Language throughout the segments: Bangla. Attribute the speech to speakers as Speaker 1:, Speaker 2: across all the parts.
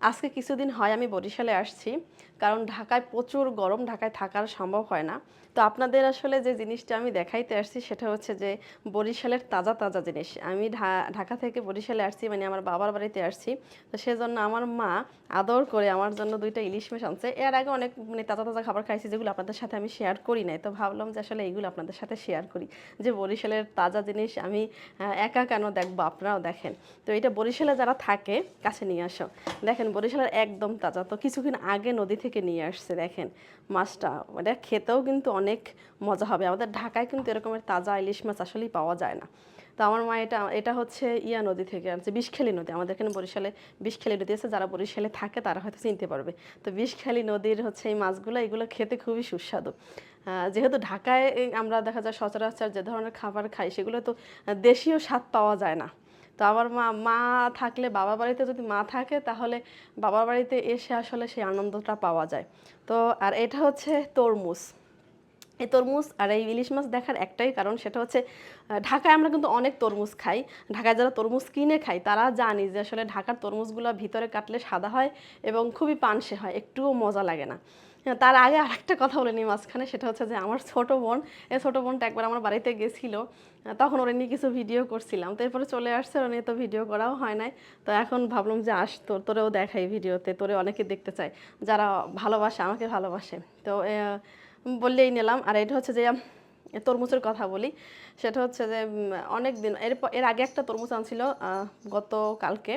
Speaker 1: আজকে কিছুদিন হয় আমি বরিশালে আসছি, কারণ ঢাকায় প্রচুর গরম, ঢাকায় থাকার সম্ভব হয় না। তো আপনাদের আসলে যে জিনিসটা আমি দেখাইতে আসছি সেটা হচ্ছে যে বরিশালের তাজা তাজা জিনিস। আমি ঢাকা থেকে বরিশালে আসছি মানে আমার বাবার বাড়িতে আসছি। তো সেজন্য আমার মা আদর করে আমার জন্য দুইটা ইলিশ মাছ আনছে। এর আগে অনেক মানে তাজা তাজা খাবার খাইছি যেগুলো আপনাদের সাথে আমি শেয়ার করি নাই। তো ভাবলাম যে আসলে এইগুলো আপনাদের সাথে শেয়ার করি। যে বরিশালের তাজা জিনিস আমি একা কেন দেখব? আপনারাও দেখেন। তো এটা বরিশালে যারা থাকে, কাছে নিয়ে আসো। দেখেন বরিশালের একদম তাজা। তো কিছুদিন আগে নদী থেকে নিয়ে আসছে, দেখেন মাছটা। এটা খেতেও কিন্তু অনেক মজা হবে। আমাদের ঢাকায় কিন্তু এরকমের তাজা ইলিশ মাছ আসলেই পাওয়া যায় না। তো আমার মা এটা এটা হচ্ছে ইয়া নদী থেকে আনছে, বিষখালী নদী। আমাদের এখানে বরিশালে বিষখালী নদী আছে, যারা বরিশালে থাকে তারা হয়তো চিনতে পারবে। তো বিষখালী নদীর হচ্ছে এই মাছগুলো, এগুলো খেতে খুবই সুস্বাদু। যেহেতু ঢাকায় আমরা দেখা যায় সচরাচর যে ধরনের খাবার খাই, সেগুলো তো দেশীয় স্বাদ পাওয়া যায় না। তো আমার মা মা থাকলে বাবা বাড়িতে যদি মা থাকে তাহলে বাবার বাড়িতে এসে আসলে সেই আনন্দটা পাওয়া যায়। তো আর এটা হচ্ছে তরমুজ। এই তরমুজ আর এই ইলিশ মাছ দেখার একটাই কারণ সেটা হচ্ছে ঢাকায় আমরা কিন্তু অনেক তরমুজ খাই। ঢাকায় যারা তরমুজ কিনে খাই তারা জানি যে আসলে ঢাকার তরমুজগুলো ভিতরে কাটলে সাদা হয় এবং খুবই পানসে হয়, একটুও মজা লাগে না। তার আগে আর একটা কথা বলে নিই মাঝখানে, সেটা হচ্ছে যে আমার ছোট বোন এই ছোট বোনটা একবার আমার বাড়িতে গেছিল তখন ওরা নিয়ে কিছু ভিডিও করছিলাম। তো এরপরে চলে আসছে, ওরা নিয়ে তো ভিডিও করাও হয় নাই। তো এখন ভাবলাম যে আস, তোর, তোরেও দেখাই ভিডিওতে তোরে অনেকে দেখতে চায়, যারা ভালোবাসে, আমাকে ভালোবাসে। তো বললেই নিলাম। আর এটা হচ্ছে যে তরমুজের কথা বলি, সেটা হচ্ছে যে অনেক দিন এর এর আগে একটা তরমুজ আনছিল গত কালকে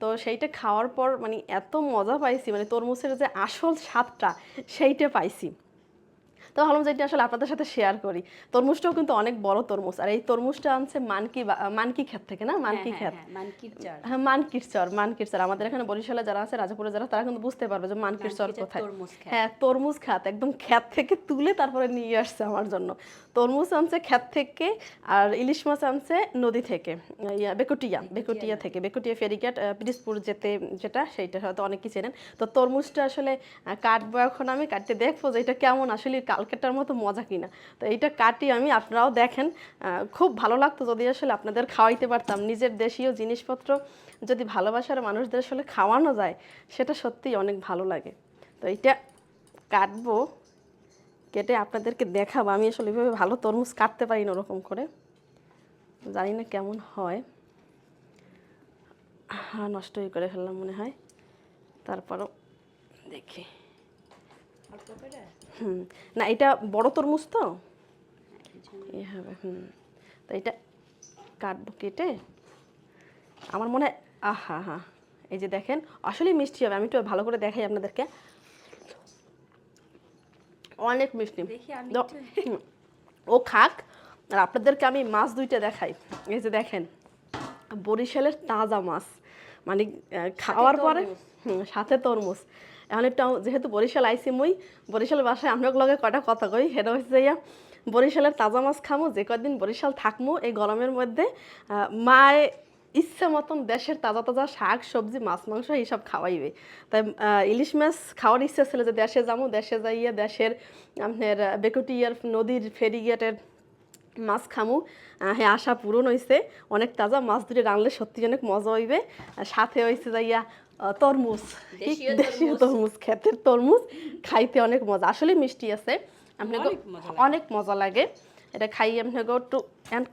Speaker 1: তো সেইটা খাওয়ার পর মানে এত মজা পাইছি মানে তরমুজের যে আসল স্বাদটা সেইটা পাইছি। তো ভাবলাম যে এটা আসলে আপনাদের সাথে শেয়ার করি। তরমুজটাও কিন্তু অনেক বড় তরমুজ। আর এই তরমুজটা আনছে মানকি মানকি ক্ষেত থেকে না? মানকি ক্ষেত। হ্যাঁ মানকির চর। মানকির চর আমাদের এখানে বরিশালে যারা আছে রাজাপুরে যারা তারা কিন্তু বুঝতে পারবে যে মানকির চর কোথায়। হ্যাঁ তরমুজ খাত একদম খ্যাত থেকে তুলে তারপরে নিয়ে আসছে আমার জন্য। তরমুজ আনছে খ্যাত থেকে আর ইলিশ মাছ আনছে নদী থেকে। ইয়া, বেকুটিয়া বেকুটিয়া থেকে। বেকুটিয়া ফেরিঘাট আহ, পিরিজপুর যেতে যেটা সেইটা হয়তো অনেকেই চেনেন তো তরমুজটা আসলে কাটবো এখন আমি কাটতে দেখব যে এটা কেমন আসলে কালকেরটার মতো মজা কিনা। তো এইটা কাটি আমি আপনারাও দেখেন খুব ভালো লাগতো যদি আসলে আপনাদের খাওয়াইতে পারতাম। নিজের দেশীয় জিনিসপত্র যদি ভালোবাসার মানুষদের আসলে খাওয়ানো যায়, সেটা সত্যিই অনেক ভালো লাগে। তো এইটা কাটবো, কেটে আপনাদেরকে দেখাবো। আমি আসলে এভাবে ভালো তরমুজ কাটতে পারি না ওরকম করে। জানি না কেমন হয়। হ্যাঁ নষ্টই করে ফেললাম মনে হয়। তারপরও দেখি। হুম। না এটা বড় তরমুজ তো? এ হবে হুম। তো এটা কাটবো কেটে। আমার মনে হয় আহা হা। এই যে দেখেন আসলেই মিষ্টি হবে। আমি একটু ভালো করে দেখাই আপনাদেরকে। অনেক মিষ্টি। ও খাক আর আপনাদেরকে আমি মাছ দুইটা দেখাই। এই যে দেখেন বরিশালের তাজা মাছ। মানে খাওয়ার পরে হুম, সাথে তরমুজ। এখন একটু যেহেতু বরিশাল আইসি মুই বরিশাল বাসায় আমরা লগে কটা কথা কই সেটা হচ্ছে যে ইয়া, বরিশালের তাজা মাছ খামো যে কদিন বরিশাল থাকমো এই গরমের মধ্যে মায় ইচ্ছা মতন দেশের তাজা তাজা শাক সবজি মাছ মাংস এইসব খাওয়াইবে। তাই ইলিশ মাছ খাওয়ার ইচ্ছা ছিল যে দেশে যাব দেশে যাইয়া দেশের আপনার বেকুটিয়ার নদীর ফেরিঘাটের মাছ খামু। হ্যাঁ আশা পূরণ হয়েছে অনেক তাজা মাছ দুটো রানলে সত্যি অনেক মজা হইবে। সাথে হয়েছে যাইয়া তরমুজ।
Speaker 2: দেশীয়
Speaker 1: তরমুজ। ক্ষেতের তরমুজ খাইতে অনেক মজা। আসলে মিষ্টি আছে। আপনাকে
Speaker 2: অনেক মজা লাগে।
Speaker 1: এটা খাই আপনাকে একটু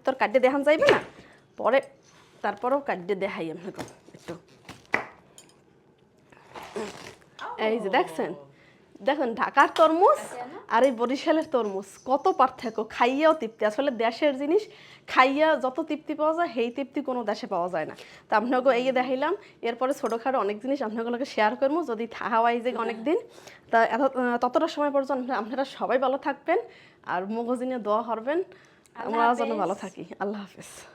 Speaker 1: তোর কাটিয়ে দেখান যাইবে না? পরে তারপরেও কাটিয়ে দেখাই আপনাকে একটু। এই যে দেখছেন? দেখুন ঢাকার তরমুজ আর এই বরিশালের তরমুজ কত পার্থক্য? খাইয়াও তৃপ্তি। আসলে দেশের জিনিস খাইয়া যত তৃপ্তি পাওয়া যায় সেই তৃপ্তি কোনো দেশে পাওয়া যায় না। তো আপনাকে এই দেখাইলাম এরপরে ছোটোখাটো অনেক জিনিস আপনাগুলোকে শেয়ার করব যদি থাহাওয়াই যে অনেক দিন। তা এত ততটা সময় পর্যন্ত আপনারা- আপনারা সবাই ভালো থাকবেন আর মগজিনে দোয়া হরবেন আমরা যেন ভালো থাকি। আল্লাহ হাফেজ।